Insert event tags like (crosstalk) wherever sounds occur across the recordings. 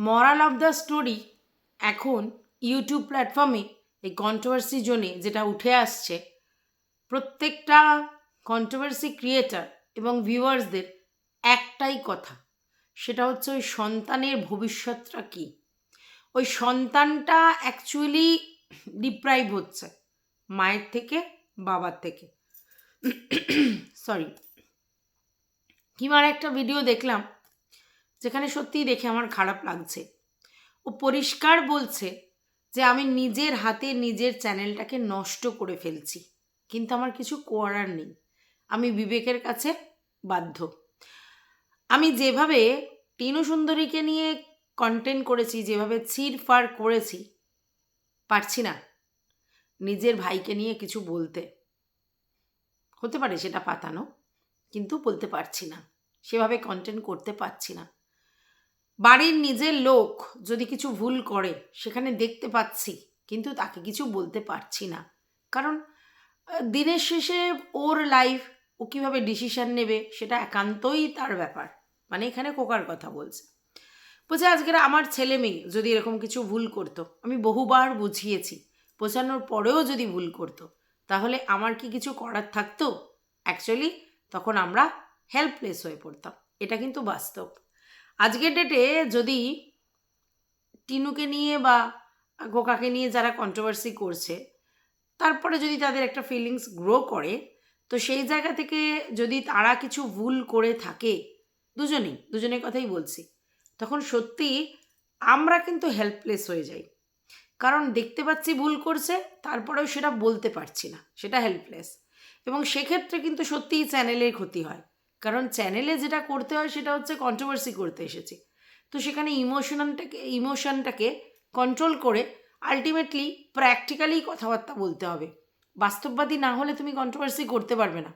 Moral of the story এখন YouTube প্ল্যাটফর্মে এই কন্ট্রোভার্সি জোনে যেটা উঠে আসছে, প্রত্যেকটা কন্ট্রোভার্সি ক্রিয়েটার এবং ভিউয়ার্সদের একটাই কথা, সেটা হচ্ছে ওই সন্তানের ভবিষ্যৎটা কী? ওই সন্তানটা অ্যাকচুয়ালি ডিপ্রাইভ হচ্ছে, মায়ের থেকে, বাবার থেকে। (coughs) সরি কিমার একটা ভিডিও দেখলাম যেখানে সত্যিই দেখে আমার খারাপ লাগছে। ও পরিষ্কার বলছে যে আমি নিজের হাতে নিজের চ্যানেলটাকে নষ্ট করে ফেলছি। কিন্তু আমার কিছু করার নেই। আমি বিবেকের কাছে বাধ্য। আমি যেভাবে টিনু সুন্দরীকে নিয়ে কন্টেন্ট করেছি, যেভাবে ফার করেছি, পারছি না নিজের ভাইকে নিয়ে কিছু বলতে। হতে পারে সেটা পাতানো, কিন্তু বলতে পারছি না। সেভাবে কন্টেন্ট করতে পারছি না। বাড়ির নিজের লোক যদি কিছু ভুল করে, সেখানে দেখতে পাচ্ছি, কিন্তু তাকে কিছু বলতে পারছি না। কারণ দিনের শেষে ওর লাইফ ও কীভাবে ডিসিশন নেবে, সেটা একান্তই তার ব্যাপার। মানে এখানে কোকার কথা বলছে। বলছে, আজকের আমার ছেলে মেয়ে যদি এরকম কিছু ভুল করতো, আমি বহুবার বুঝিয়েছি, বোঝানোর পরেও যদি ভুল করতো, তাহলে আমার কি কিছু করার থাকতো? অ্যাকচুয়ালি তখন আমরা হেল্পলেস হয়ে পড়তাম। এটা কিন্তু বাস্তব। আজকের ডেটে যদি টিনুকে নিয়ে বা গোকাকে নিয়ে যারা কন্ট্রোভার্সি করছে, তারপরে যদি তাদের একটা ফিলিংস গ্রো করে, তো সেই জায়গা থেকে যদি তারা কিছু ভুল করে থাকে, দুজনেই, দুজনের কথাই বলছি, তখন সত্যি আমরা কিন্তু হেল্পলেস হয়ে যাই। কারণ দেখতে পাচ্ছি ভুল করছে, তারপরেও সেটা বলতে পারছি না, সেটা হেল্পলেস এবং সেক্ষেত্রে কিন্তু সত্যিই চ্যানেলের ক্ষতি হয়। কারণ চ্যানেলে যেটা করতে হয় সেটা হচ্ছে কন্ট্রোভার্সি করতে এসেছি। তো সেখানে ইমোশনালটাকে ইমোশনটাকে কন্ট্রোল করে আলটিমেটলি প্র্যাকটিক্যালি কথাবার্তা বলতে হবে। বাস্তববাদী না হলে তুমি কন্ট্রোভার্সি করতে পারবে না।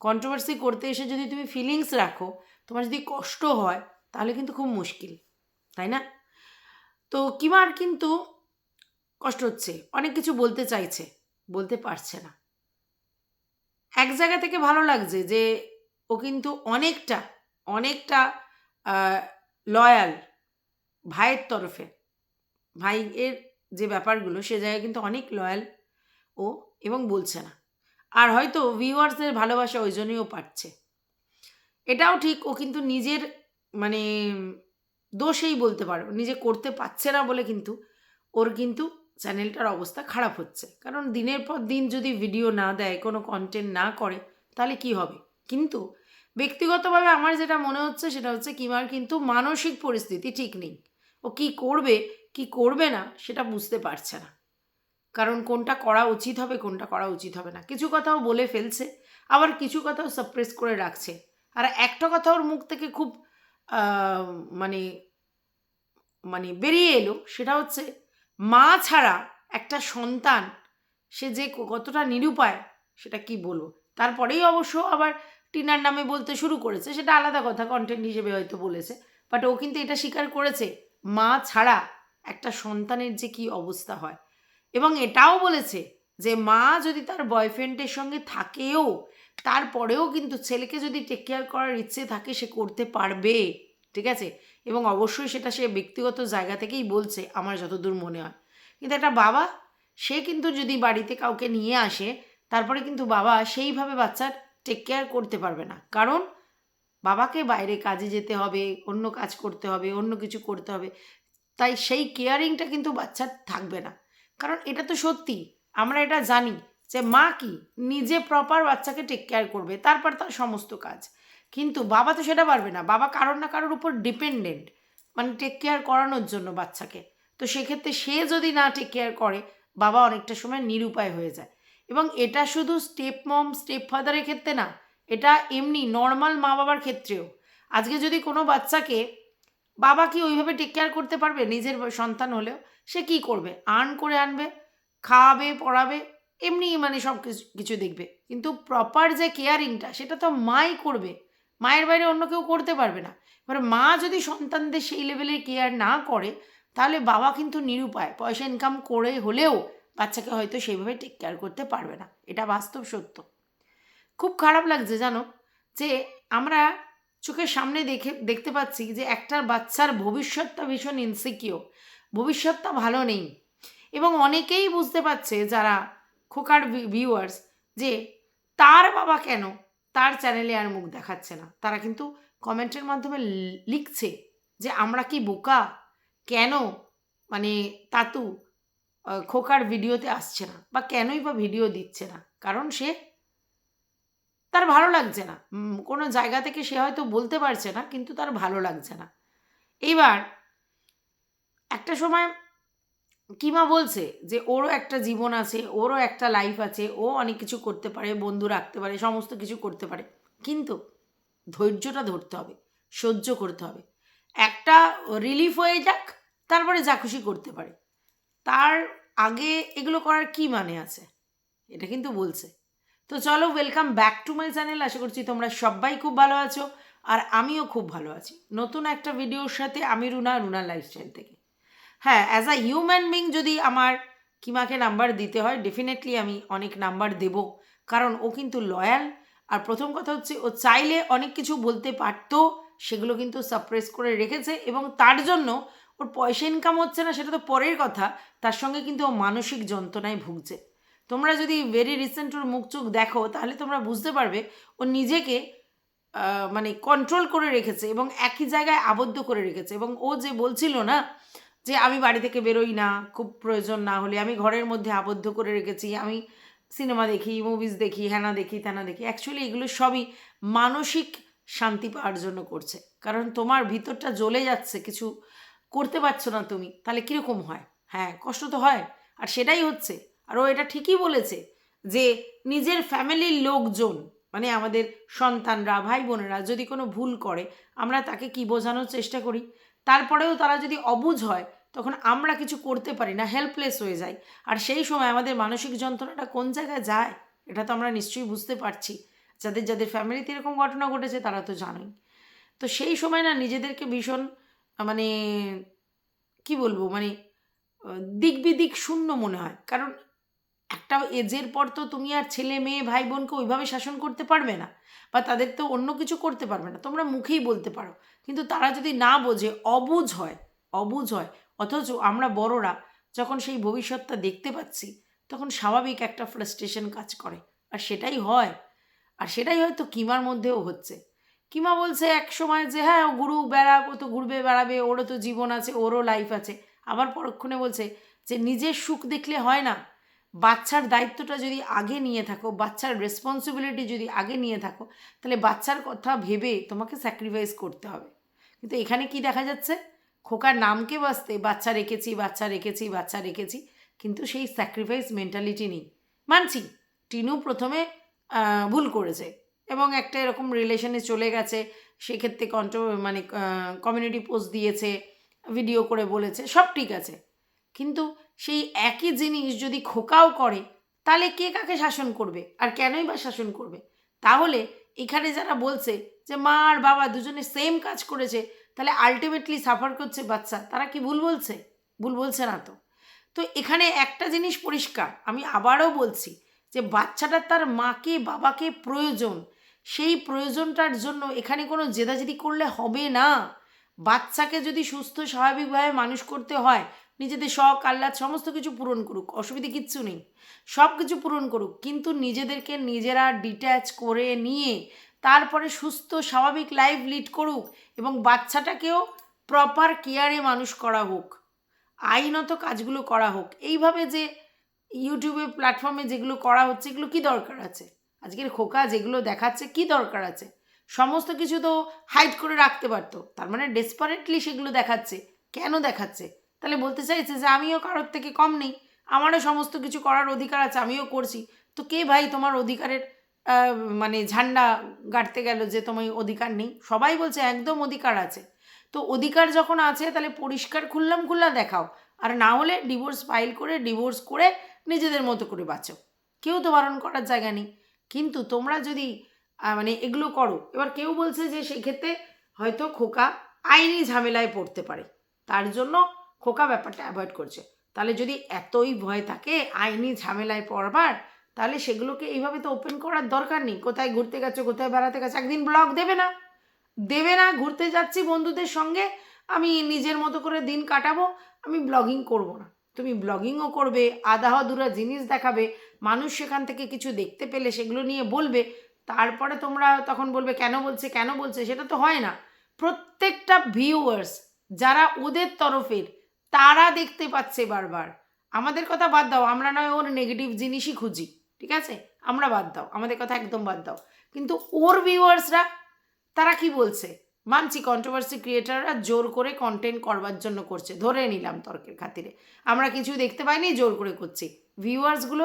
কন্ট্রোভার্সি করতে এসে যদি তুমি ফিলিংস রাখো, তোমার যদি কষ্ট হয়, তাহলে কিন্তু খুব মুশকিল, তাই না? তো কিমার কিন্তু কষ্ট হচ্ছে, অনেক কিছু বলতে চাইছে, বলতে পারছে না। এক জায়গা থেকে ভালো লাগছে যে ও কিন্তু অনেকটা অনেকটা লয়াল ভাইয়ের তরফে। ভাইয়ের যে ব্যাপারগুলো, সে জায়গায় কিন্তু অনেক লয়াল ও এবং বলছে না। আর হয়তো ভিউয়ার্সদের ভালোবাসা ওই জন্যই ও পাচ্ছে। এটাও ঠিক, ও কিন্তু নিজের মানে দোষেই বলতে পারো, নিজে করতে পারছে না বলে কিন্তু ওর কিন্তু চ্যানেলটার অবস্থা খারাপ হচ্ছে। কারণ দিনের পর দিন যদি ভিডিও না দেয়, কোনো কন্টেন্ট না করে, তাহলে কি হবে? কিন্তু ব্যক্তিগতভাবে আমার যেটা মনে হচ্ছে সেটা হচ্ছে কিমার কিন্তু মানসিক পরিস্থিতি ঠিক নেই। ও কি করবে কি করবে না সেটা বুঝতে পারছে না। কারণ কোনটা করা উচিত হবে, কোনটা করা উচিত হবে না। কিছু কথাও বলে ফেলছে, আবার কিছু কথাও সাপ্রেস করে রাখছে। আর একটা কথা ওর মুখ থেকে খুব মানে মানে বেরিয়ে এলো, সেটা হচ্ছে মা ছাড়া একটা সন্তান, সে যে কতটা নিরুপায়, সেটা কি বলব? তারপরেই অবশ্য আবার টিনার নামে বলতে শুরু করেছে, সেটা আলাদা কথা কন্টেন্ট হিসেবে হয়তো বলেছে বাট ও কিন্তু এটা স্বীকার করেছে, মা ছাড়া একটা সন্তানের যে কি অবস্থা হয়। এবং এটাও বলেছে যে মা যদি তার বয়ফ্রেন্ডের সঙ্গে থাকেও, তারপরেও কিন্তু ছেলেকে যদি টেক কেয়ার করার ইচ্ছে থাকে, সে করতে পারবে, ঠিক আছে? এবং অবশ্যই সেটা সে ব্যক্তিগত জায়গা থেকেই বলছে, আমার যতদূর মনে হয়। কিন্তু একটা বাবা, সে কিন্তু যদি বাড়িতে কাউকে নিয়ে আসে, তারপরে কিন্তু বাবা সেইভাবে বাচ্চার টেক কেয়ার করতে পারবে না। কারণ বাবাকে বাইরে কাজে যেতে হবে, অন্য কাজ করতে হবে, অন্য কিছু করতে হবে। তাই সেই কেয়ারিংটা কিন্তু বাচ্চার থাকবে না। কারণ এটা তো সত্যি, আমরা এটা জানি যে মা কি? নিজে প্রপার বাচ্চাকে টেক কেয়ার করবে, তারপর তার সমস্ত কাজ। কিন্তু বাবা তো সেটা পারবে না। বাবা কারোর না কারোর উপর ডিপেন্ডেন্ট মানে টেক কেয়ার করানোর জন্য বাচ্চাকে। তো সেক্ষেত্রে সে যদি না টেক কেয়ার করে, বাবা অনেকটা সময় নিরুপায় হয়ে যায়। এবং এটা শুধু স্টেপ মম স্টেপ ফাদারের ক্ষেত্রে না, এটা এমনি নর্মাল মা বাবার ক্ষেত্রেও। আজকে যদি কোনো বাচ্চাকে বাবা কি ওইভাবে টেক কেয়ার করতে পারবে নিজের সন্তান হলেও? সে কি করবে? আর্ন করে আনবে, খাওয়াবে, পড়াবে, এমনি মানে সব কিছু দেখবে। কিন্তু প্রপার যে কেয়ারিংটা সেটা তো মাই করবে। মায়ের বাইরে অন্য কেউ করতে পারবে না। এবার মা যদি সন্তানদের সেই লেভেলের কেয়ার না করে, তাহলে বাবা কিন্তু নিরুপায়। পয়সা ইনকাম করে হলেও বাচ্চাকে হয়তো সেইভাবে টেক কেয়ার করতে পারবে না। এটা বাস্তব সত্য। খুব খারাপ লাগছে, জানো? যে আমরা চোখের সামনে দেখে, দেখতে পাচ্ছি যে একটা বাচ্চার ভবিষ্যৎটা ভীষণ ইনসিকিওর ভবিষ্যৎটা ভালো নেই। এবং অনেকেই বুঝতে পারছে, যারা খোকার ভিউয়ার্স যে তার বাবা কেন তার চ্যানেলে আর মুখ দেখাচ্ছে না? তারা কিন্তু কমেন্টের মাধ্যমে লিখছে যে আমরা কি বোকা? কেন? মানে তাতু? খোকার ভিডিওতে আসছে না বা কেনই বা ভিডিও দিচ্ছে না, কারণ সে তার ভালো লাগছে না। কোনো জায়গা থেকে সে হয়তো বলতে পারছে না, কিন্তু তার ভালো লাগছে না। এইবার একটা সময় কিমা বলছে যে, ওরও একটা জীবন আছে, ওরও একটা লাইফ আছে, ও অনেক কিছু করতে পারে, বন্ধু রাখতে পারে, সমস্ত কিছু করতে পারে। কিন্তু ধৈর্যটা ধরতে হবে, সহ্য করতে হবে। একটা রিলিফ হয়ে যাক, তারপরে যা খুশি করতে পারে। তার আগে এগুলো করার কি মানে আছে? এটা কিন্তু বলছে। তো চলো welcome back to my channel আশা করছি তোমরা সবাই খুব ভালো আছো, আর আমিও খুব ভালো আছি। নতুন একটা ভিডিওর সাথে আমি রুনা রুনা লাইফস্টাইল থেকে। হ্যাঁ অ্যাজ আ হিউম্যান বিং যদি আমার কিমাকে নাম্বার দিতে হয় ডেফিনেটলি আমি অনেক নাম্বার দেব। কারণ ও কিন্তু লয়াল আর প্রথম কথা হচ্ছে, ও চাইলে অনেক কিছু বলতে পারতো, সেগুলো কিন্তু সাপ্রেস করে রেখেছে। এবং তার জন্য ওর পয়সা ইনকাম হচ্ছে না, সেটা তো পরের কথা। তার সঙ্গে কিন্তু ও মানসিক যন্ত্রণায় ভুগছে। তোমরা যদি ভেরি রিসেন্ট ওর মুখ চোখ দেখো, তাহলে তোমরা বুঝতে পারবে ও নিজেকে মানে কন্ট্রোল করে রেখেছে এবং একই জায়গায় আবদ্ধ করে রেখেছে। এবং ও যে বলছিল না যে, আমি বাড়ি থেকে বেরোই না, খুব প্রয়োজন না হলে, আমি ঘরের মধ্যে আবদ্ধ করে রেখেছি, আমি সিনেমা দেখি মুভিজ দেখি হ্যানা দেখি ত্যানা দেখি। অ্যাকচুয়ালি এগুলো সবই মানসিক শান্তি পাওয়ার জন্য করছে। কারণ তোমার ভিতরটা জ্বলে যাচ্ছে কিছু করতে পারছ না তুমি, তাহলে কীরকম হয়? হ্যাঁ কষ্ট তো হয়। আর সেটাই হচ্ছে। আর ও এটা ঠিকই বলেছে যে নিজের ফ্যামিলির লোকজন মানে আমাদের সন্তানরা ভাই বোনেরা যদি কোনো ভুল করে, আমরা তাকে কি বোঝানোর চেষ্টা করি? তারপরেও তারা যদি অবুঝ হয়, তখন আমরা কিছু করতে পারি না হেল্পলেস হয়ে যাই। আর সেই সময় আমাদের মানসিক যন্ত্রণাটা কোন জায়গায় যায়, এটা তো আমরা নিশ্চয়ই বুঝতে পারছি। যাদের যাদের ফ্যামিলিতে এরকম ঘটনা ঘটেছে, তারা তো জানোই। তো সেই সময় না, নিজেদেরকে ভীষণ মানে কি বলব? মানে দিক বিদিক শূন্য মনে হয়। কারণ একটা এজের পর তো তুমি আর ছেলে, মেয়ে, ভাই, বোনকে ওইভাবে শাসন করতে পারবে না বা তাদের তো অন্য কিছু করতে পারবে না। তোমরা মুখেই বলতে পারো। কিন্তু তারা যদি না বোঝে, অবুঝ হয় অবুঝ হয়, অথচ আমরা বড়রা যখন সেই ভবিষ্যৎটা দেখতে পাচ্ছি, তখন স্বাভাবিক একটা ফ্রাস্ট্রেশন কাজ করে। আর সেটাই হয়। আর সেটাই হয়তো কিমার মধ্যেও হচ্ছে। কিমা বলছে এক সময় যে হ্যাঁ ও ঘুরুক, বেড়াক, ও তো ঘুরবে, বেড়াবে, ওরও তো জীবন আছে, ওরও লাইফ আছে। আবার পরক্ষণে বলছে যে, নিজের সুখ দেখলে হয় না। বাচ্চার দায়িত্বটা যদি আগে নিয়ে থাকো, বাচ্চার রেসপন্সিবিলিটি যদি আগে নিয়ে থাকো, তাহলে বাচ্চার কথা ভেবে তোমাকে স্যাক্রিফাইস করতে হবে। কিন্তু এখানে কি দেখা যাচ্ছে? খোকার নামকে বাঁচতে বাচ্চা রেখেছি বাচ্চা রেখেছি বাচ্চা রেখেছি, কিন্তু সেই স্যাক্রিফাইস মেন্টালিটি নেই। মানছি, টিনু প্রথমে ভুল করেছে। এবং একটা এরকম রিলেশনে চলে গেছে, সেক্ষেত্রে কন্ট্র মানে কমিউনিটি পোস্ট দিয়েছে ভিডিও করে বলেছে, সব ঠিক আছে। কিন্তু সেই একই জিনিস যদি খোকাও করে, তাহলে কে কাকে শাসন করবে? আর কেনই বা শাসন করবে? তাহলে এখানে যারা বলছে যে, মা আর বাবা দুজনে সেম কাজ করেছে তাহলে আলটিমেটলি সাফার করছে বাচ্চা। তারা কি ভুল বলছে? ভুল বলছে না তো। তো এখানে একটা জিনিস পরিষ্কার, আমি আবারও বলছি যে, বাচ্চাটা তার মাকে, বাবাকে প্রয়োজন। সেই প্রয়োজনটার জন্য এখানে কোনো জেদাজেদি করলে হবে না। বাচ্চাকে যদি সুস্থ, স্বাভাবিকভাবে মানুষ করতে হয়, নিজেদের শখ, আহ্লাদ সমস্ত কিছু পূরণ করুক, অসুবিধে কিচ্ছু নেই। সব কিছু পূরণ করুক, কিন্তু নিজেদেরকে নিজেরা ডিট্যাচ করে নিয়ে তারপরে সুস্থ, স্বাভাবিক লাইফ লিড করুক এবং বাচ্চাটাকেও প্রপার কেয়ারে মানুষ করা হোক, আইনত কাজগুলো করা হোক। এইভাবে যে ইউটিউবে প্ল্যাটফর্মে যেগুলো করা হচ্ছে, এগুলো কি দরকার আছে? আজকের খোকা যেগুলো দেখাচ্ছে কি দরকার আছে? সমস্ত কিছু তো হাইড করে রাখতে পারতো। তার মানে ডেসপারেটলি সেগুলো দেখাচ্ছে। কেন দেখাচ্ছে? তাহলে বলতে চাইছে যে আমিও কারোর থেকে কম নেই। আমারও সমস্ত কিছু করার অধিকার আছে, আমিও করছি। তো কে ভাই তোমার অধিকারের মানে ঝান্ডা গাড়তে গেল যে তোমার অধিকার নেই? সবাই বলছে একদম অধিকার আছে। তো অধিকার যখন আছে তাহলে পরিষ্কার খুললাম খুল্লা দেখাও। আর না হলে ডিভোর্স ফাইল করে ডিভোর্স করে নিজেদের মতো করে বাঁচো কেউ তো বারণ করার জায়গা নেই। কিন্তু তোমরা যদি মানে এগুলো করো। এবার কেউ বলছে যে সেক্ষেত্রে হয়তো খোকা আইনি ঝামেলায় পড়তে পারে। তার জন্য খোকা ব্যাপারটা অ্যাভয়েড করছে। তাহলে যদি এতই ভয় থাকে আইনি ঝামেলায় পড়বার, তাহলে সেগুলোকে এইভাবে তো ওপেন করার দরকার নেই। কোথায় ঘুরতে গেছো, কোথায় বেড়াতে গেছো, একদিন ব্লগ দেবে না। দেবে না, ঘুরতে যাচ্ছি বন্ধুদের সঙ্গে, আমি নিজের মতো করে দিন কাটাবো, আমি ব্লগিং করব না। তুমি ব্লগিংও করবে আধা আধুরা জিনিস দেখাবে, মানুষ সেখান থেকে কিছু দেখতে পেলে, সেগুলো নিয়ে বলবে, তারপরে তোমরা তখন বলবে, কেন বলছে কেন বলছে, সেটা তো হয় না। প্রত্যেকটা ভিউয়ার্স যারা ওদের তরফের, তারা দেখতে পাচ্ছে বারবার। আমাদের কথা বাদ দাও, আমরা নয় ওর নেগেটিভ জিনিসই খুঁজি, ঠিক আছে? আমরা বাদ দাও, আমাদের কথা একদম বাদ দাও। কিন্তু ওর ভিউয়ার্সরা তারা কি বলছে? মানছি কন্ট্রোভার্সি ক্রিয়েটাররা জোর করে কন্টেন্ট করবার জন্য করছে। ধরে নিলাম তর্কের খাতিরে। আমরা কিছু দেখতে পাইনি, জোর করে করছি। ভিউয়ার্সগুলো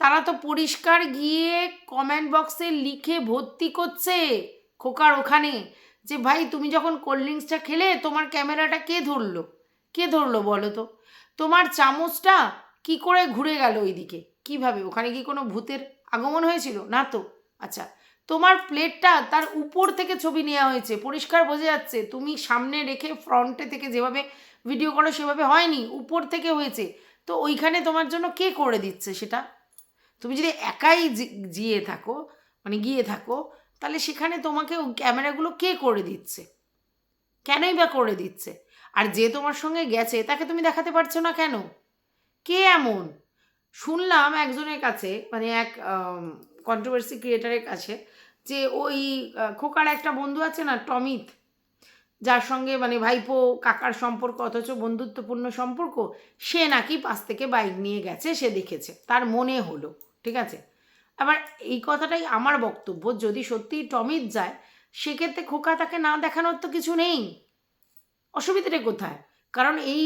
তারা তো পরিষ্কার গিয়ে কমেন্ট বক্সে লিখে ভর্তি করছে খোকার ওখানে যে, ভাই, তুমি যখন কোল্ড ড্রিঙ্কসটা খেলে, তোমার ক্যামেরাটা কে ধরলো? কে ধরলো বলো তো? তোমার চামচটা কি করে ঘুরে গেল ওইদিকে? কীভাবে? ওখানে কি কোনো ভূতের আগমন হয়েছিল? না তো? আচ্ছা তোমার প্লেটটা তার উপর থেকে ছবি নেওয়া হয়েছে। পরিষ্কার বোঝা যাচ্ছে, তুমি সামনে রেখে ফ্রন্টে থেকে যেভাবে ভিডিও করো সেভাবে হয়নি, উপর থেকে হয়েছে। তো ওইখানে তোমার জন্য কে করে দিচ্ছে সেটা? তুমি যদি একাই জিয়ে থাকো মানে গিয়ে থাকো, তাহলে সেখানে তোমাকে ক্যামেরাগুলো কে করে দিচ্ছে? কেনই বা করে দিচ্ছে? আর যে তোমার সঙ্গে গেছে, তাকে তুমি দেখাতে পারছ না কেন? কে এমন? শুনলাম একজনের কাছে মানে এক কন্ট্রোভার্সি ক্রিয়েটারের কাছে যে ওই খোকার একটা বন্ধু আছে না, টমিত, যার সঙ্গে মানে ভাইপো, কাকার সম্পর্ক অথচ বন্ধুত্বপূর্ণ সম্পর্ক, সে নাকি পাশ থেকে বাইক নিয়ে গেছে, সে দেখেছে। তার মনে হলো, ঠিক আছে? আবার এই কথাটাই আমার বক্তব্য, যদি সত্যিই টমিত যায়, সেক্ষেত্রে খোকা তাকে না দেখানোর তো কিছু নেই। অসুবিধাটা কোথায়? কারণ এই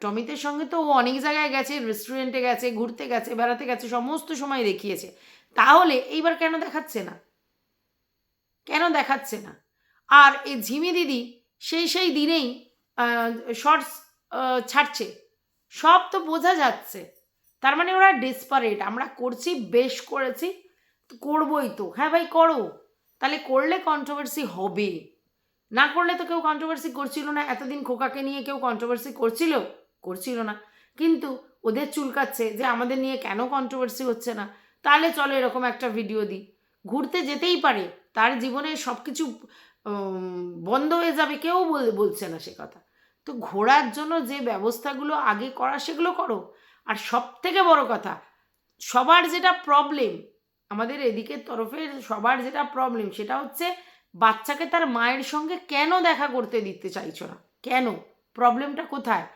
টমিতের সঙ্গে তো ও অনেক জায়গায় গেছে রেস্টুরেন্টে গেছে, ঘুরতে গেছে, বেড়াতে গেছে, সমস্ত সময় দেখিয়েছে। তাহলে এইবার কেন দেখাচ্ছে না? কেন দেখাচ্ছে না? আর এই ঝিমি দিদি সেই সেই দিনেই শর্টস ছাড়ছে। সব তো বোঝা যাচ্ছে। তার মানে ওরা ডেসপারেট আমরা করছি, বেশ করেছি, করবোই তো। হ্যাঁ ভাই, করো। তাহলে করলে কন্ট্রোভার্সি হবে। না করলে তো কেউ কন্ট্রোভার্সি করছিল না। এতদিন খোকাকে নিয়ে কেউ কন্ট্রোভার্সি করছিল? করছিল না। কিন্তু ওদের চুলকাচ্ছে যে আমাদের নিয়ে কেন কন্ট্রোভার্সি হচ্ছে না? তাহলে চলো এরকম একটা ভিডিও দিই। ঘুরতে যেতেই পারে। তার জীবনে সব কিছু বন্ধ হয়ে যাবে, কেউ বল- বলছে না সে কথা। তো ঘোরার জন্য যে ব্যবস্থাগুলো আগে করা, সেগুলো করো। আর সব থেকে বড় কথা, সবার যেটা প্রবলেম আমাদের এদিকের তরফে সবার যেটা প্রবলেম সেটা হচ্ছে বাচ্চাকে তার মায়ের সঙ্গে কেন দেখা করতে দিতে চাইছো না? কেন? প্রবলেমটা কোথায়?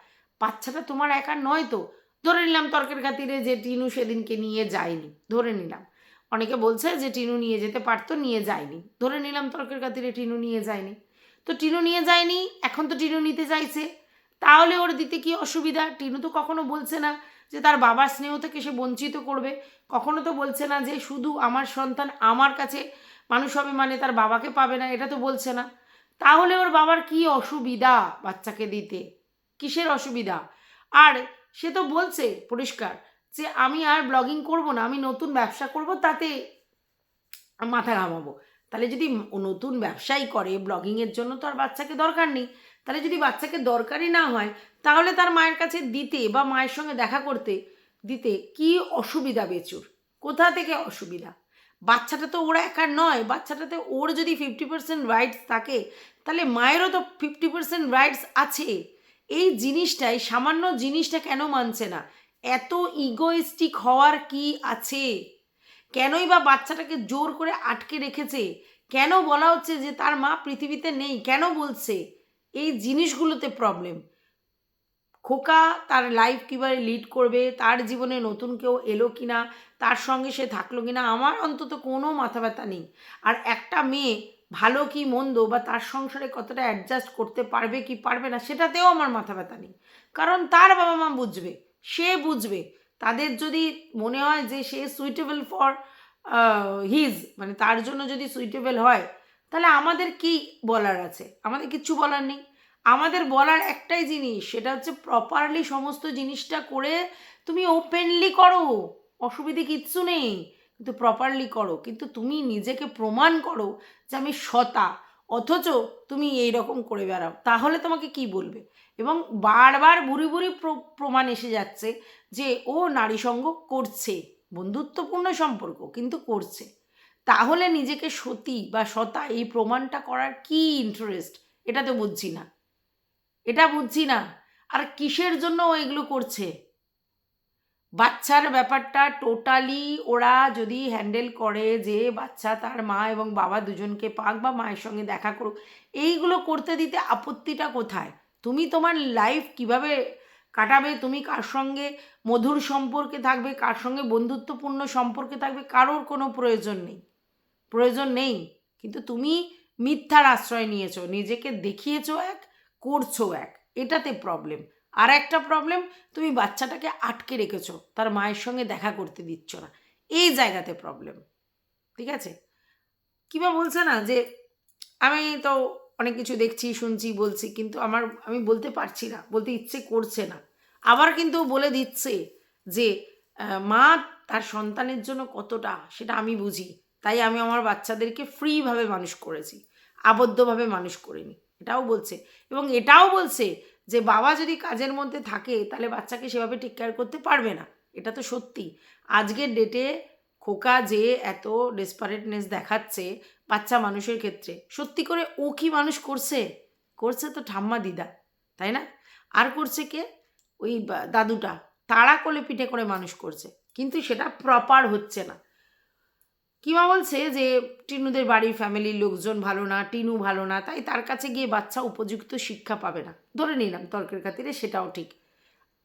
বাচ্চাটা তোমার একা নয় তো? ধরে নিলাম তর্কের খাতিরে যে টিনু সেদিনকে নিয়ে যায়নি, ধরে নিলাম। অনেকে বলছে যে টিনু নিয়ে যেতে পারতো, নিয়ে যায়নি। ধরে নিলাম তর্কের খাতিরে টিনু নিয়ে যায়নি। তো টিনু নিয়ে যায়নি, এখন তো টিনু নিতে চাইছে। তাহলে ওর দিতে কি অসুবিধা? টিনু তো কখনো বলছে না যে তার বাবার স্নেহ থেকে সে বঞ্চিত করবে। কখনো তো বলছে না যে শুধু আমার সন্তান আমার কাছে মানুষ হবে মানে তার বাবাকে পাবে না, এটা তো বলছে না। তাহলে ওর বাবার কি অসুবিধা বাচ্চাকে দিতে? কিসের অসুবিধা? আর সে তো বলছে, পরিষ্কার যে আমি আর ব্লগিং করব না, আমি নতুন ব্যবসা করব, তাতে মাথা ঘামাবো। তাহলে যদি নতুন ব্যবসাই করে ব্লগিংয়ের জন্য তো আর বাচ্চাকে দরকার নেই। তাহলে যদি বাচ্চাকে দরকারই না হয়, তাহলে তার মায়ের কাছে দিতে বা মায়ের সঙ্গে দেখা করতে, দিতে কি অসুবিধা বেচুর? কোথা থেকে অসুবিধা? বাচ্চাটা তো ওরা একার নয়, বাচ্চাটাতে ওর যদি ফিফটি পার্সেন্ট রাইটস থাকে, তাহলে মায়েরও তো ফিফটি পার্সেন্ট রাইটস আছে। এই জিনিসটাই, সামান্য জিনিসটা কেন মানছে না? এত ইগোইস্টিক হওয়ার কি আছে? কেনই বা বাচ্চাটাকে জোর করে আটকে রেখেছে? কেন বলা হচ্ছে যে তার মা পৃথিবীতে নেই? কেন বলছে? এই জিনিসগুলোতে প্রবলেম খোকা তার লাইফ কীভাবে লিড করবে? তার জীবনে নতুন কেউ এলো কিনা? তার সঙ্গে সে থাকল কি না আমার অন্তত কোনো মাথা ব্যথা নেই। আর একটা মেয়ে ভালো কি মন্দ বা তার সংসারে কতটা অ্যাডজাস্ট করতে পারবে কি পারবে না, সেটাতেও আমার মাথা ব্যথা নেই। কারণ তার বাবা মা বুঝবে। সে বুঝবে। তাদের যদি মনে হয় যে সে সুইটেবল ফর হিজ মানে তার জন্য যদি সুইটেবল হয়, তাহলে আমাদের কি বলার আছে? আমাদের কিচ্ছু বলার নেই। আমাদের বলার একটাই জিনিস, সেটা হচ্ছে প্রপারলি সমস্ত জিনিসটা করে তুমি ওপেনলি করো। অসুবিধে কিচ্ছু নেই। কিন্তু প্রপারলি করো। কিন্তু তুমি নিজেকে প্রমাণ করো যে আমি সতা। অথচ তুমি এই রকম করে বেড়াও। তাহলে তোমাকে কি বলবে? এবং বারবার বুড়ি বুড়ি প্র- প্রমাণ এসে যাচ্ছে যে ও নারী সঙ্গ করছে, বন্ধুত্বপূর্ণ সম্পর্ক কিন্তু করছে। তাহলে নিজেকে সতী বা সতা এই প্রমাণটা করার কি ইন্টারেস্ট এটা তো বুঝছি না। এটা বুঝছি না। আর কিসের জন্য ও এগুলো করছে? বাচ্চার ব্যাপারটা টোটালি ওরা যদি হ্যান্ডেল করে যে বাচ্চা তার মা এবং বাবা দুজনকে পাক বা মায়ের সঙ্গে দেখা করুক, এইগুলো করতে দিতে আপত্তিটা কোথায়? তুমি তোমার লাইফ কীভাবে কাটাবে? তুমি কার সঙ্গে মধুর সম্পর্কে থাকবে? কার সঙ্গে বন্ধুত্বপূর্ণ সম্পর্কে থাকবে? কারোর কোনো প্রয়োজন নেই। প্রয়োজন নেই। কিন্তু তুমি মিথ্যার আশ্রয় নিয়েছো, নিজেকে দেখিয়েছো এক, করছ এক। এটাতে প্রবলেম আর একটা প্রবলেম তুমি বাচ্চাটাকে আটকে রেখেছো, তার মায়ের সঙ্গে দেখা করতে দিচ্ছ না। এই জায়গাতে প্রবলেম ঠিক আছে? কিবা বলছে না যে, আমি তো অনেক কিছু দেখছি, শুনছি, বলছি, কিন্তু আমার, আমি বলতে পারছি না, বলতে ইচ্ছে করছে না। আবার কিন্তু বলে দিচ্ছে যে মা তার সন্তানের জন্য কতটা, সেটা আমি বুঝি, তাই আমি আমার বাচ্চাদেরকে ফ্রিভাবে মানুষ করেছি, আবদ্ধভাবে মানুষ করিনি, এটাও বলছে। এবং এটাও বলছে যে বাবা যদি কাজের মধ্যে থাকে, তাহলে বাচ্চাকে সেভাবে টেক কেয়ার করতে পারবে না। এটা তো সত্যি। আজকের ডেটে খোকা যে এত ডেসপারেটনেস দেখাচ্ছে বাচ্চা মানুষের ক্ষেত্রে, সত্যি করে ও কি মানুষ করছে? করছে তো ঠাম্মা দিদা, তাই না? আর করছে কে? ওই দাদুটা। তাড়া কোলে পিঠে করে মানুষ করছে। কিন্তু সেটা প্রপার হচ্ছে না। কিমা বলছে যে, টিনুদের বাড়ির ফ্যামিলির লোকজন ভালো না, টিনু ভালো না, তাই তার কাছে গিয়ে বাচ্চা উপযুক্ত শিক্ষা পাবে না। ধরে নিলাম তর্কের খাতিরে সেটাও ঠিক।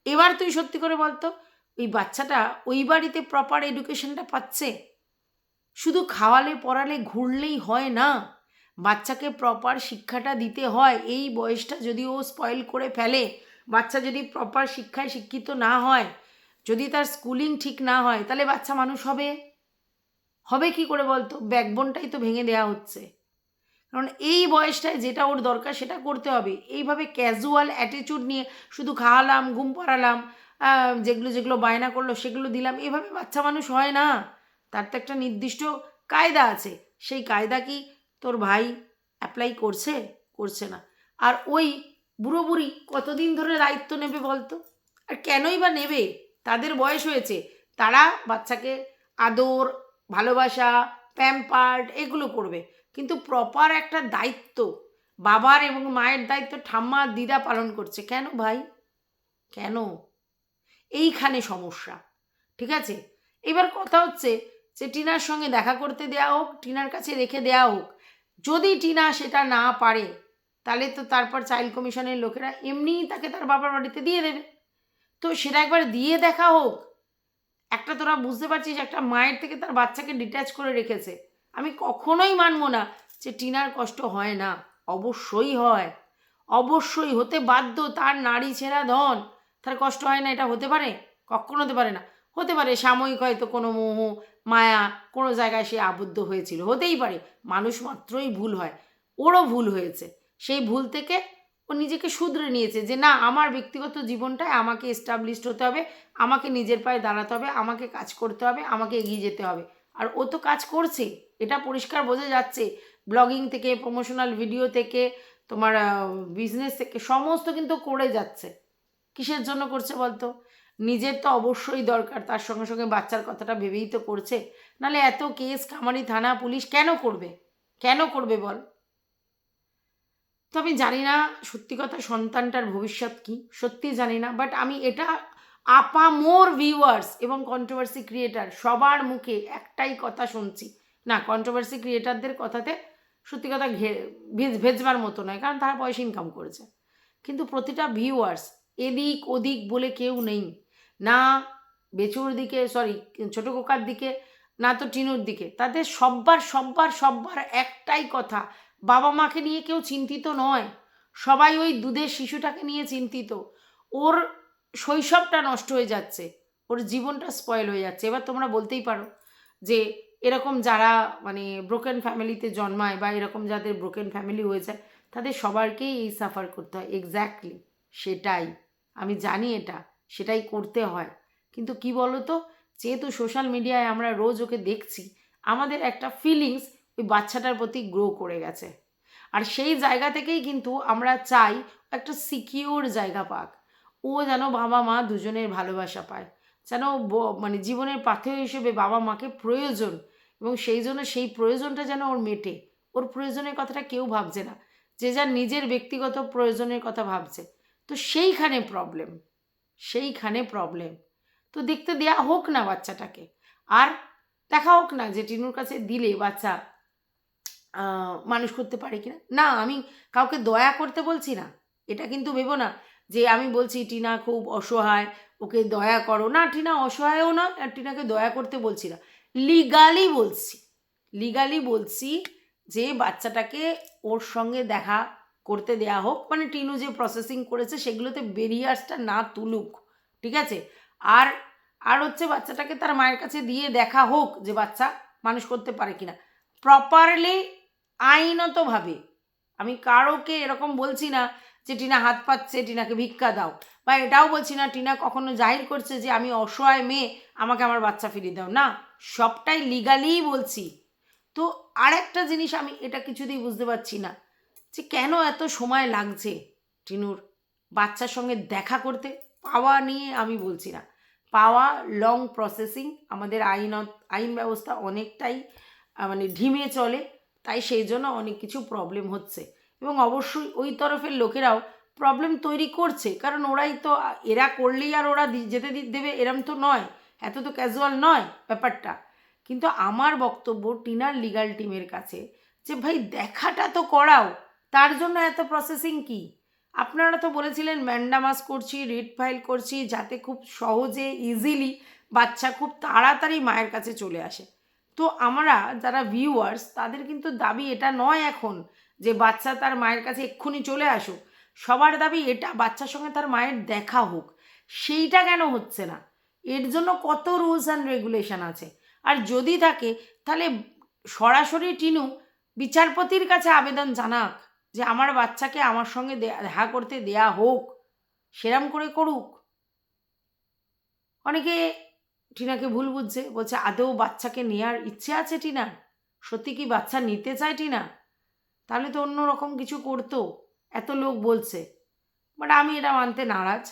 এবার তুই সত্যি করে বলতো, ওই বাচ্চাটা ওই বাড়িতে প্রপার এডুকেশনটা পাচ্ছে? শুধু খাওয়ালে, পড়ালে, ঘুরলেই হয় না। বাচ্চাকে প্রপার শিক্ষাটা দিতে হয়, এই বয়সটা যদি ও স্পয়েল করে ফেলে, বাচ্চা যদি প্রপার শিক্ষায় শিক্ষিত না হয়, যদি তার স্কুলিং ঠিক না হয়, তাহলে বাচ্চা মানুষ হবে? হবে কি করে বলতো? ব্যাকবোনটাই তো ভেঙে দেওয়া হচ্ছে। কারণ এই বয়সটায় যেটা ওর দরকার সেটা করতে হবে। এইভাবে ক্যাজুয়াল অ্যাটিটিউড নিয়ে শুধু খাওয়ালাম, ঘুম পাড়ালাম যেগুলো যেগুলো বায়না করল, সেগুলো দিলাম, এভাবে বাচ্চা মানুষ হয় না। তার তো একটা নির্দিষ্ট কায়দা আছে। সেই কায়দা কি তোর ভাই অ্যাপ্লাই করছে? করছে না। আর ওই বুড়ো বুড়ি কতদিন ধরে দায়িত্ব নেবে বলতো? আর কেনই বা নেবে? তাদের বয়স হয়েছে। তারা বাচ্চাকে আদর ভালোবাসা প্যাম্পার্ড এগুলো করবে। কিন্তু প্রপার একটা দায়িত্ব, বাবার এবং মায়ের দায়িত্ব ঠাম্মা, দিদা পালন করছে। কেন ভাই? কেন? এইখানে সমস্যা, ঠিক আছে? এবার কথা হচ্ছে যে টিনার সঙ্গে দেখা করতে দেওয়া হোক, টিনার কাছে রেখে দেওয়া হোক, যদি টিনা সেটা না পারে, তাহলে তো তারপর চাইল্ড কমিশনের লোকেরা এমনিই তাকে তার বাবার বাড়িতে দিয়ে দেবে। তো সেটা একবার দিয়ে দেখা হোক একটা তোরা বুঝতে পারছিস একটা মায়ের থেকে তার বাচ্চাকে ডিট্যাচ করে রেখেছে। আমি কখনোই মানবো না যে টিনার কষ্ট হয় না। অবশ্যই হয়। অবশ্যই হতে বাধ্য তার নারী ছেঁড়া ধন। তার কষ্ট হয় না, এটা হতে পারে? কখনো হতে পারে না। হতে পারে সাময়িক হয়তো কোনো মোহ, মায়া, কোনো জায়গায় সে আবদ্ধ হয়েছিল। হতেই পারে। মানুষ মাত্রই ভুল হয়। ওরও ভুল হয়েছে। সেই ভুল থেকে ও নিজেকে শুধরে নিয়েছে যে না, আমার ব্যক্তিগত জীবনটায় আমাকে এস্টাবলিশড হতে হবে, আমাকে নিজের পায়ে দাঁড়াতে হবে, আমাকে কাজ করতে হবে, আমাকে এগিয়ে যেতে হবে। আর ও তো কাজ করছে, এটা পরিষ্কার বোঝা যাচ্ছে। ব্লগিং থেকে প্রমোশনাল ভিডিও থেকে, তোমার বিজনেস থেকে, সমস্ত কিন্তু করে যাচ্ছে। কিসের জন্য করছে বলতো? নিজের তো অবশ্যই দরকার, তার সঙ্গে সঙ্গে বাচ্চার কথাটা ভেবেই তো করছে। নাহলে এত কেস কামারি থানা, পুলিশ কেন করবে? কেন করবে বল? তো আমি জানি না সত্যি কথা সন্তানটার ভবিষ্যৎ কি, সত্যি জানি না বাট আমি এটা আপা মোর ভিউয়ার্স এবং কন্ট্রোভার্সি ক্রিয়েটার সবার মুখে একটাই কথা শুনছি। না কন্ট্রোভার্সি ক্রিয়েটারদের কথাতে সত্যি কথা ঘে, ভেজ, ভেজবার মতো নয়, কারণ তারা পয়সা ইনকাম করেছে। কিন্তু প্রতিটা ভিউয়ার্স এদিক ওদিক বলে কেউ নেই। না বেচুর দিকে সরি ছোটো কোকার দিকে, না তো টিনুর দিকে, তাদের সব্বার সব্বার সব্বার একটাই কথা বাবা মাকে নিয়ে কেউ চিন্তিত নয়। সবাই ওই দুধের শিশুটাকে নিয়ে চিন্তিত। ওর শৈশবটা নষ্ট হয়ে যাচ্ছে। ওর জীবনটা স্পয়েল হয়ে যাচ্ছে। এবার তোমরা বলতেই পারো যে এরকম যারা মানে ব্রোকেন ফ্যামিলিতে জন্মায় বা এরকম যাদের ব্রোকেন ফ্যামিলি হয়ে যায় তাদের সবারকেই এই সাফার করতে হয়। এক্স্যাক্টলি সেটাই। আমি জানি এটা, সেটাই করতে হয়। কিন্তু কি বলো তো যেহেতু সোশ্যাল মিডিয়ায় আমরা রোজ ওকে দেখছি, আমাদের একটা ফিলিংস ওই বাচ্চাটার প্রতি গ্রো করে গেছে। আর সেই জায়গা থেকেই কিন্তু আমরা চাই একটা সিকিউর জায়গা পাক। ও যেন বাবা মা দুজনের ভালোবাসা পায়। যেন মানে জীবনের পাথেয় হিসেবে বাবা মাকে প্রয়োজন এবং সেই জন্য সেই প্রয়োজনটা যেন ওর মেটে। ওর প্রয়োজনের কথাটা কেউ ভাবছে না। যে যার নিজের ব্যক্তিগত প্রয়োজনের কথা ভাবছে। তো সেইখানে প্রবলেম সেইখানে প্রবলেম তো দেখতে দেয়া হোক না বাচ্চাটাকে। আর দেখা হোক না যে টিনুর কাছে দিলে বাচ্চা মানুষ করতে পারে কিনা? না, আমি কাউকে দয়া করতে বলছি না। এটা কিন্তু ভেবো না যে আমি বলছি, টিনা খুব অসহায়, ওকে দয়া করো। না, টিনা অসহায়ও না, আর টিনাকে দয়া করতে বলছি না। লিগালি বলছি। লিগালি বলছি যে বাচ্চাটাকে ওর সঙ্গে দেখা করতে দেয়া হোক। মানে টিনু যে প্রসেসিং করেছে, সেগুলোতে বেরিয়ার্সটা না তুলুক। ঠিক আছে? আর আর হচ্ছে বাচ্চাটাকে তার মায়ের কাছে দিয়ে দেখা হোক যে বাচ্চা মানুষ করতে পারে কিনা। প্রপারলি আইনতভাবে। আমি কারোকে এরকম বলছি না যে, টিনা হাত পাচ্ছে টিনাকে ভিক্ষা দাও। বা এটাও বলছি না, টিনা কখনো জাহির করছে যে, আমি অসহায় মেয়ে, আমাকে আমার বাচ্চা ফিরিয়ে দাও। না, সবটাই লিগালিই বলছি। তো আরেকটা জিনিস আমি এটা কিছুতেই বুঝতে পারছি না, যে কেন এত সময় লাগছে টিনুর বাচ্চার সঙ্গে দেখা করতে? পাওয়া নিয়ে আমি বলছি না। পাওয়া লং প্রসেসিং আমাদের আইন আইন ব্যবস্থা অনেকটাই মানে ঢিমে চলে। তাই সেই জন্য অনেক কিছু প্রবলেম হচ্ছে। এবং অবশ্যই ওই তরফের লোকেরাও প্রবলেম তৈরি করছে। কারণ ওরাই তো, এরা করলেই আর ওরা যেতে দেবে এরম তো নয়। এত তো ক্যাজুয়াল নয় ব্যাপারটা। কিন্তু আমার বক্তব্য টিনার লিগাল টিমের কাছে যে, ভাই, দেখাটা তো করাও। তার জন্য এত প্রসেসিং কি? আপনারা তো বলেছিলেন, ম্যান্ডামাস করছি, রিট ফাইল করছি, যাতে খুব সহজে ইজিলি বাচ্চা খুব তাড়াতাড়ি মায়ের কাছে চলে আসে। তো আমরা যারা ভিউয়ার্স তাদের কিন্তু দাবি এটা নয় এখন যে বাচ্চা তার মায়ের কাছে এক্ষুনি চলে আসুক। সবার দাবি এটা, বাচ্চার সঙ্গে তার মায়ের দেখা হোক। সেইটা কেন হচ্ছে না? এর জন্য কত রুলস অ্যান্ড রেগুলেশন আছে। আর যদি থাকে, তাহলে সরাসরি টিনু বিচারপতির কাছে আবেদন জানাক যে আমার বাচ্চাকে আমার সঙ্গে দেখা করতে দেয়া হোক, সেরাম করে করুক। অনেকে টিনাকে ভুল বুঝছে। বলছে, আদৌ বাচ্চাকে নেওয়ার ইচ্ছে আছে টিনার সত্যি কি বাচ্চা নিতে চায় টিনা? তাহলে তো অন্য রকম কিছু করতো। এত লোক বলছে। বাট আমি এটা মানতে নারাজ।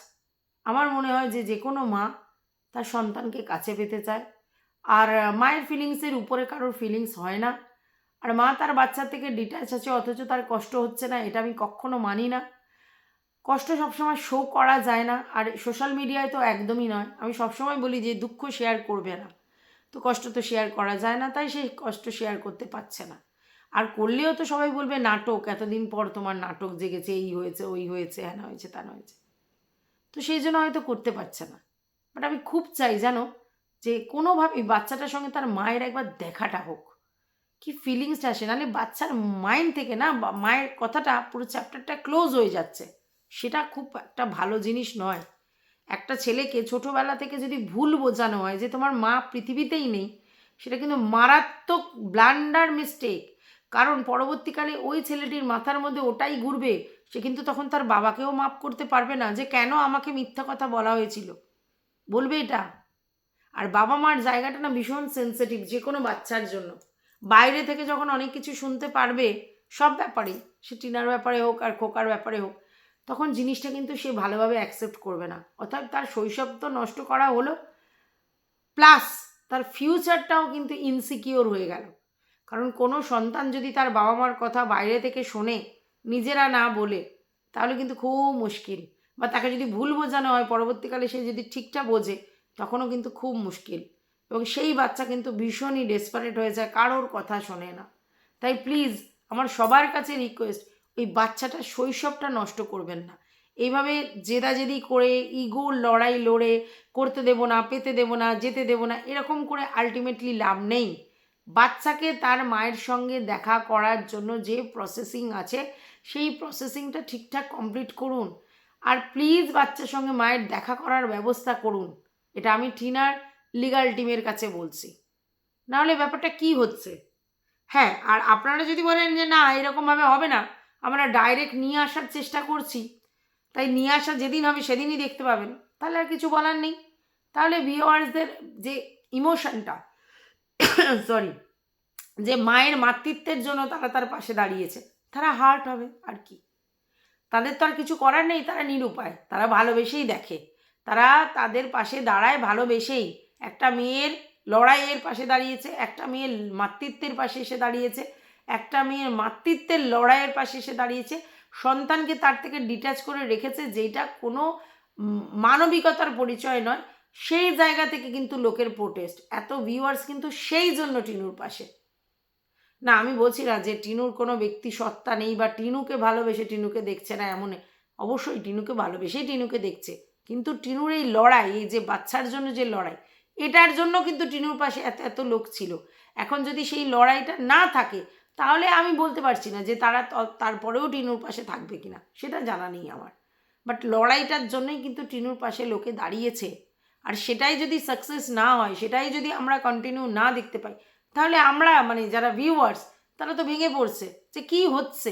আমার মনে হয় যে যে কোনো মা তার সন্তানকে কাছে পেতে চায়। আর মায়ের ফিলিংসের উপরে কারোর ফিলিংস হয় না। আর মা তার বাচ্চা থেকে ডিট্যাচ আছে, অথচ তার কষ্ট হচ্ছে না, এটা আমি কখনো মানি না। কষ্ট সবসময় শো করা যায় না। আর সোশ্যাল মিডিয়ায় তো একদমই নয়। আমি সবসময় বলি যে, দুঃখ শেয়ার করবে না। তো কষ্ট তো শেয়ার করা যায় না, তাই সেই কষ্ট শেয়ার করতে পারছে না। আর করলেও তো সবাই বলবে, নাটক, এতদিন পর তোমার নাটক জেগেছে, এই হয়েছে, ওই হয়েছে হ্যান হয়েছে, তা হয়েছে। তো সেই জন্য হয়তো করতে পারছে না। বাট আমি খুব চাই, জানো, যে কোনোভাবেই বাচ্চাটার সঙ্গে তার মায়ের একবার দেখাটা হোক। কি ফিলিংসটা আসে? নাহলে বাচ্চার মাইন্ড থেকে না মায়ের কথাটা পুরো চ্যাপ্টারটা ক্লোজ হয়ে যাচ্ছে। সেটা খুব একটা ভালো জিনিস নয়। একটা ছেলেকে ছোটোবেলা থেকে যদি ভুল বোঝানো হয় যে তোমার মা পৃথিবীতেই নেই, সেটা কিন্তু মারাত্মক ব্লান্ডার মিস্টেক কারণ পরবর্তীকালে ওই ছেলেটির মাথার মধ্যে ওটাই ঘুরবে, সে কিন্তু তখন তার বাবাকেও মাপ করতে পারবে না যে কেন আমাকে মিথ্যা কথা বলা হয়েছিল। বলবে এটা? আর বাবা মার জায়গাটা না ভীষণ সেন্সিটিভ যে কোনো বাচ্চার জন্য। বাইরে থেকে যখন অনেক কিছু শুনতে পারবে, সব ব্যাপারেই, সে টিনার ব্যাপারে হোক আর খোকার ব্যাপারে হোক তখন জিনিসটা কিন্তু সে ভালোভাবে অ্যাকসেপ্ট করবে না। অর্থাৎ তার শৈশব তো নষ্ট করা হলো প্লাস তার ফিউচারটাও কিন্তু ইনসিকিওর হয়ে গেল। কারণ কোনো সন্তান যদি তার বাবা মার কথা বাইরে থেকে শোনে, নিজেরা না বলে, তাহলে কিন্তু খুব মুশকিল। বা তাকে যদি ভুল বোঝানো হয়, পরবর্তীকালে সে যদি ঠিকঠাক বোঝে, তখনও কিন্তু খুব মুশকিল। এবং সেই বাচ্চা কিন্তু ভীষণই ডেসপারেট হয়ে যায় কারোর কথা শোনে না। তাই প্লিজ আমার সবার কাছে রিকোয়েস্ট ওই বাচ্চাটার শৈশবটা নষ্ট করবেন না। এইভাবে জেদাজেদি করে, ইগো লড়াই লড়ে, করতে দেব না, পেতে দেব না, যেতে দেব না, এরকম করে আলটিমেটলি লাভ নেই। বাচ্চাকে তার মায়ের সঙ্গে দেখা করার জন্য যে প্রসেসিং আছে, সেই প্রসেসিংটা ঠিকঠাক কমপ্লিট করুন। আর প্লিজ বাচ্চার সঙ্গে মায়ের দেখা করার ব্যবস্থা করুন। এটা আমি টিনার লিগাল টিমের কাছে বলছি। নাহলে ব্যাপারটা কি হচ্ছে? হ্যাঁ আর আপনারা যদি বলেন যে না, এরকমভাবে হবে না আমরা ডাইরেক্ট নিয়ে আসার চেষ্টা করছি। তাই নিয়ে আসা যেদিন হবে সেদিনই দেখতে পাবেন। তাহলে আর কিছু বলার নেই। তাহলে ভিওয়ার্সদের যে ইমোশনটা সরি (coughs) যে মায়ের মাতৃত্বের জন্য তারা তার পাশে দাঁড়িয়েছে, তারা হার্ট হবে আর কি? তাদের তো আর কিছু করার নেই, তারা নিরুপায়, তারা ভালোবেসেই দেখে। তারা তাদের পাশে দাঁড়ায় ভালোবেসেই। একটা মেয়ের লড়াইয়ের পাশে দাঁড়িয়েছে, একটা মেয়ের মাতৃত্বের পাশে এসে দাঁড়িয়েছে। একটা মেয়ের মাতৃত্বের লড়াইয়ের পাশে এসে দাঁড়িয়েছে। সন্তানকে তার থেকে ডিট্যাচ করে রেখেছে যেটা কোনো মানবিকতার পরিচয় নয়। সেই জায়গা থেকে কিন্তু লোকের প্রোটেস্ট এত ভিউয়ার্স কিন্তু সেই জন্য টিনুর পাশে। না, আমি বলছি না যে টিনুর কোনো ব্যক্তি সত্তা নেই বা টিনুকে ভালোবেসে টিনুকে দেখছে না এমন। অবশ্যই টিনুকে ভালোবেসেই টিনুকে দেখছে। কিন্তু টিনুর এই লড়াই, এই যে বাচ্চার জন্য যে লড়াই, এটার জন্য কিন্তু টিনুর পাশে এত এত লোক ছিল। এখন যদি সেই লড়াইটা না থাকে তাহলে আমি বলতে পারছি না যে তারা তারপরেও টিনুর পাশে থাকবে কিনা, সেটা জানা নেই আমার। বাট লড়াইটার জন্যই কিন্তু টিনুর পাশে লোকে দাঁড়িয়েছে। আর সেটাই যদি সাকসেস না হয়, সেটাই যদি আমরা কন্টিনিউ না দেখতে পাই, তাহলে আমরা মানে যারা ভিউয়ার্স তারা তো ভেঙে পড়ছে যে কি হচ্ছে?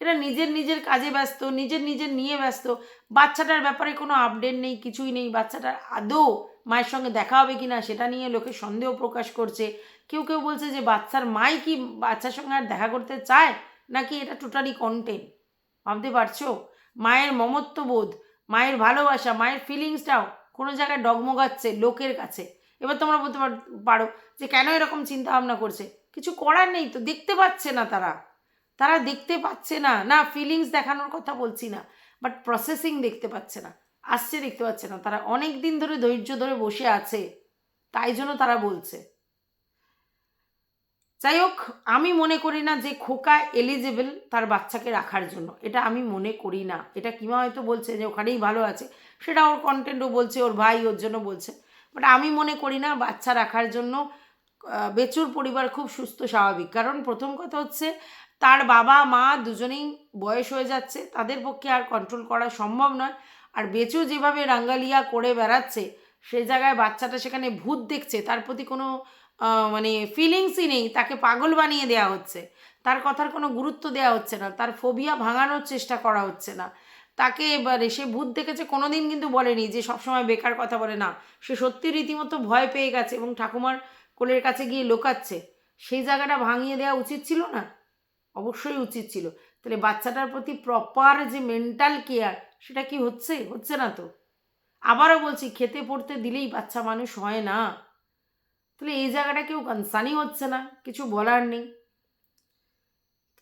এরা নিজের নিজের কাজে ব্যস্ত, নিজের নিজের নিয়ে ব্যস্ত। বাচ্চাটার ব্যাপারে কোনো আপডেট নেই, কিছুই নেই। বাচ্চাটার আদৌ মায়ের সঙ্গে দেখা হবে কি না সেটা নিয়ে লোকে সন্দেহ প্রকাশ করছে। কেউ কেউ বলছে যে বাচ্চার মাই কি বাচ্চার সঙ্গে আর দেখা করতে চায়? নাকি এটা টোটালি কন্টেন্ট ভাবতে পারছ? মায়ের মমত্ববোধ, মায়ের ভালোবাসা, মায়ের ফিলিংসটাও কোনো জায়গায় ডগমগাচ্ছে লোকের কাছে। এবার তোমরা বলতে পার- যে কেন এরকম চিন্তা ভাবনা করছে? কিছু করার নেই তো, দেখতে পাচ্ছে না তারা। তারা দেখতে পাচ্ছে না। না ফিলিংস দেখানোর কথা বলছি না বাট প্রসেসিং দেখতে পাচ্ছে না। আসছে দেখতে পাচ্ছে না। তারা অনেক দিন ধরে ধৈর্য ধরে বসে আছে, তাই জন্য তারা বলছে। যাই হোক, আমি মনে করি না যে খোকা এলিজেবল তার বাচ্চাকে রাখার জন্য। এটা আমি মনে করি না। এটা কিমা হয়তো বলছে যে ওখানেই ভালো আছে। সেটা ওর কন্টেন্টও বলছে, ওর ভাই ওর জন্য বলছে। বাট আমি মনে করি না বাচ্চা রাখার জন্য বেচুর পরিবার খুব সুস্থ, স্বাভাবিক। কারণ প্রথম কথা হচ্ছে, তার বাবা, মা দুজনেই বয়স হয়ে যাচ্ছে। তাদের পক্ষে আর কন্ট্রোল করা সম্ভব নয়। আর বেচু যেভাবে রাঙ্গালিয়া করে বেড়াচ্ছে সেই জায়গায় বাচ্চাটা সেখানে ভূত দেখছে, তার প্রতি কোনো মানে ফিলিংসই নেই, তাকে পাগল বানিয়ে দেওয়া হচ্ছে। তার কথার কোনো গুরুত্ব দেওয়া হচ্ছে না, তার ফোবিয়া ভাঙানোর চেষ্টা করা হচ্ছে না। তাকে এবারে সে ভূত দেখেছে কোনো দিন কিন্তু বলেনি যে সবসময় বেকার কথা বলে, না। সে সত্যি রীতিমতো ভয় পেয়ে গেছে এবং ঠাকুমার কোলের কাছে গিয়ে লোকাচ্ছে। সেই জায়গাটা ভাঙিয়ে দেওয়া উচিত ছিল না? অবশ্যই উচিত ছিল। তাহলে বাচ্চাটার প্রতি প্রপার যে মেন্টাল কেয়ার সেটা কি হচ্ছে? হচ্ছে না তো। আবারও বলছি, খেতে পড়তে দিলেই বাচ্চা মানুষ হয় না। তাহলে এই জায়গাটা কেউ কনসার্নই হচ্ছে না, কিছু বলার নেই।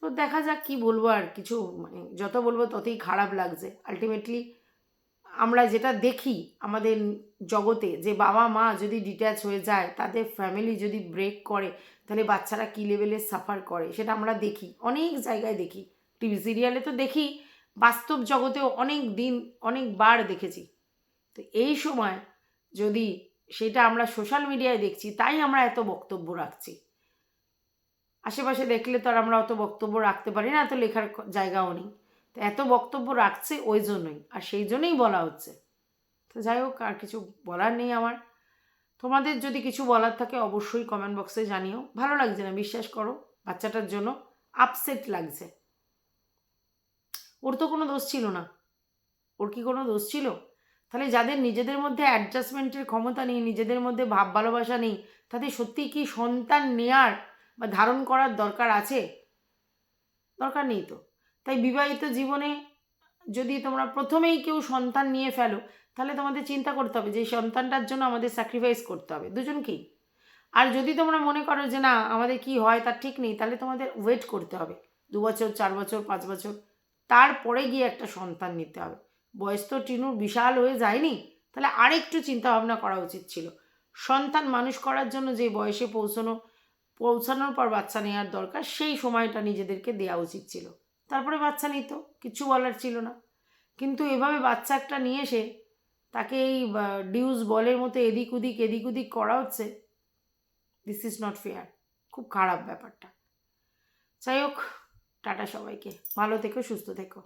তো দেখা যাক কি বলব আর কিছু মানে যত বলব ততই খারাপ লাগছে। আলটিমেটলি আমরা যেটা দেখি আমাদের জগতে, যে বাবা মা যদি ডিট্যাচ হয়ে যায়, তাদের ফ্যামিলি যদি ব্রেক করে, তাহলে বাচ্চারা কী লেভেলে সাফার করে? সেটা আমরা দেখি, অনেক জায়গায় দেখি। টিভি সিরিয়ালে তো দেখি বাস্তব জগতেও অনেক দিন, অনেকবার দেখেছি। তো এই সময় যদি সেটা আমরা সোশ্যাল মিডিয়ায় দেখছি, তাই আমরা এত বক্তব্য রাখছি। আশেপাশে দেখলে তো আর আমরা অত বক্তব্য রাখতে পারি না, এত লেখার জায়গাও নেই। তো এত বক্তব্য রাখছে ওই জন্যই, আর সেই জন্যই বলা হচ্ছে। তো যাই হোক, আর কিছু বলার নেই আমার। তোমাদের যদি কিছু বলার থাকে অবশ্যই কমেন্ট বক্সে জানিও। ভালো লাগছে না, বিশ্বাস করো, বাচ্চাটার জন্য আপসেট লাগছে। ওর তো কোনো দোষ ছিল না। ওর কি কোনো দোষ ছিল? তাহলে যাদের নিজেদের মধ্যে অ্যাডজাস্টমেন্টের ক্ষমতা নেই, নিজেদের মধ্যে ভাব ভালোবাসা নেই, তাদের সত্যি কি সন্তান নেয়ার বা ধারণ করার দরকার আছে? দরকার নেই তো। তাই বিবাহিত জীবনে যদি তোমরা প্রথমেই কেউ সন্তান নিয়ে ফেলো, তাহলে তোমাদের চিন্তা করতে হবে যে সন্তানটার জন্য আমাদের স্যাক্রিফাইস করতে হবে। দুজনকেই আর যদি তোমরা মনে করো যে না, আমাদের কি হয় তার ঠিক নেই, তাহলে তোমাদের ওয়েট করতে হবে। দু বছর, চার বছর, পাঁচ বছর তারপরে গিয়ে একটা সন্তান নিতে হবে। বয়স তো টিনুর বিশাল হয়ে যায়নি, তাহলে আরেকটু চিন্তা ভাবনা করা উচিত ছিল। সন্তান মানুষ করার জন্য যে বয়সে পৌঁছানো, পৌঁছানোর পর বাচ্চা নেওয়ার দরকার, সেই সময়টা নিজেদেরকে দেওয়া উচিত ছিল। তারপরে বাচ্চা নিত, কিছু বলার ছিল না। কিন্তু এভাবে বাচ্চা একটা নিয়ে এসে তাকে এই ডিউজ বলের মতো এদিক ওদিক এদিক ওদিক করা হচ্ছে দিস ইজ নট ফেয়ার খুব খারাপ ব্যাপারটা। যাই হোক টাটা সবাইকে। ভালো থেকো সুস্থ থেকো।